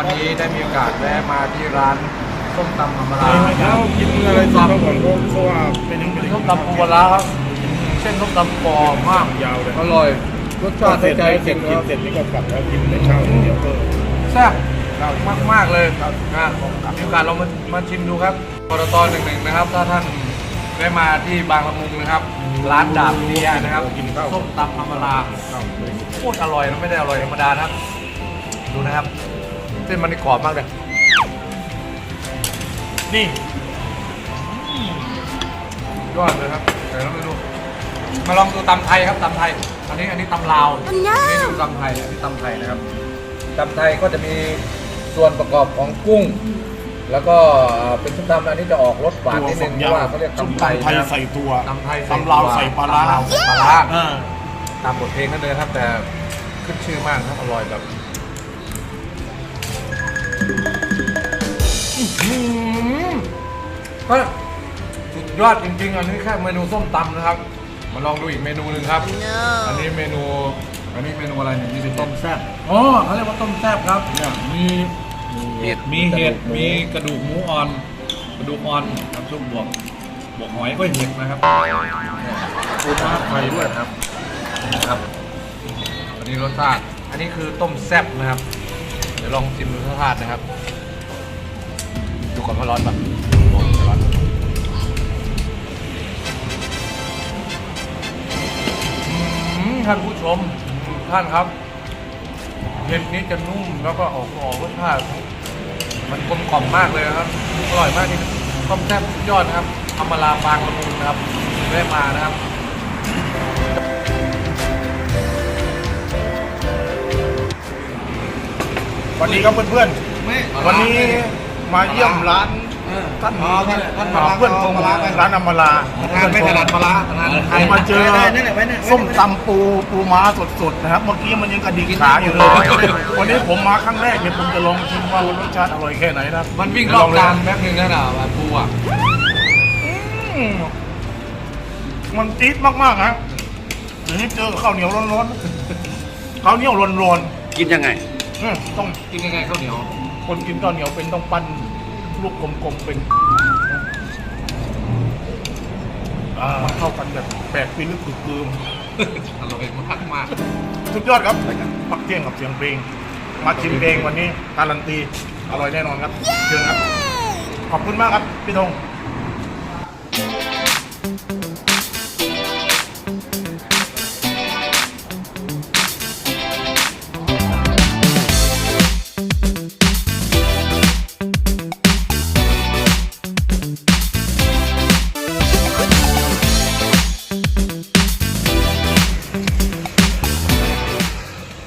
วันนี้ได้มีโอกาสแวะมาที่ร้านส้มตำธรรมดาแล้วกินอะไรตามก่อนเพราะว่าเป็นยังไม่ได้ส้มตำปูปลาร้าครับเส้นส้มตำกรอบมากยาวเลยอร่อยรสชาติเสร็จใจแล้วเสร็จกินเสร็จนี่ก็กลับแล้วกินในเช้าเดี๋ยวก็แซ่บมากมากๆเลยครับนะมีโอกาสเรามามาชิมดูครับปตทหนึ่งหนึ่งนะครับ ถ้าท่านได้มาที่บางละมุงนะครับ ร้านดาบเนียนะครับส้มตำธรรมดาข้าวเลยโคตรอร่อยนะไม่ได้อร่อยธรรมดานะครับ ดูนะครับ เส้นมันนี่กรอบมากเลย นี่ยอดเลยครับแต่เราไม่รู้มาลองดูตำไทยครับตำไทย อันนี้อันนี้ตำลาวนี่ดูตำไทยอันนี้ตำไทยนะครับตำไทยก็จะมีส่วนประกอบของกุ้ง แล้วก็เป็นส้มตำอันนี้จะออกรสหวานนิดนึงเพราะว่าเขาเรียกส้มตำไทยตำไทยนะครับใส่ตัวตำไทยตำลาวใส่ปลาร้าตำลวใส่ปลาร้าอ่าตามบทเพลงนั่นเลยครับแต่ขึ้นชื่อมากครับอร่อยแบบ ก็สุดยอดจริง ๆ อันนี้แค่เมนูส้มตำนะครับ มาลองดูอีกเมนูหนึ่งครับ อันนี้เมนู อันนี้เมนูอะไรเนี่ยนี่เป็นต้มแซ่บอ๋อเขาเรียกว่าต้มแซ่บครับเนี่ยมีเห็ดมีเห็ดมีกระดูกหมูอ่อน กระดูกอ่อนน้ำซุปบวกบวกหอยก็เห็ดนะครับปูม้าไฟด้วยครับนะครับ อันนี้รสชาติ อันนี้คือต้มแซ่บนะครับ เดี๋ยวลองชิมดูรสชาตินะครับ ดูก่อนว่าร้อนปะ ท่านผู้ชมท่านครับเห็ดนี้จะนุ่มแล้วก็ออกออกรสชาติมันกลมกล่อมมากเลยนะครับอร่อยมากจริงต้มแซ่บสุดยอดนะครับทำมาลาบางละมุนนะครับได้มานะครับวันนี้ครับเพื่อนๆวันนี้มาเยี่ยมร้าน ท่านอ๋อท่านท่านอ่าเพื่อนของร้านอมรางานไม่ถนัดปลาร้าทานไทผยมมาเจอส้มตำปูปูม้าสดๆนะครับ เมื่อกี้มันยังกระดิกขาอยู่เลย วันนี้ผมมาครั้งแรกเนี่ยผมจะลองชิมว่ารสชาติอร่อยแค่ไหนนะมันวิ่งรอบจานแป๊บนึงนะน่ะปูอะอืมมันจี๊ดมากๆนะทีนี้เจอข้าวเหนียวร้อนๆข้าวเหนียวร้อนกินยังไงๆอืมต้องกินยังไงข้าวเหนียว คนกินข้าวเหนียวเป็นต้องปั้น ลูกกลมๆเป็นอ่ามันเข้ากันแบบแปลกปีลึกคือเกิมอร่อยมากมากสุดยอดครับพักเที่ยงกับเสียงเพลง มาชิมเองวันนี้การันตีอร่อยแน่นอนครับเชิญครับ ขอบคุณมากครับ พี่ธง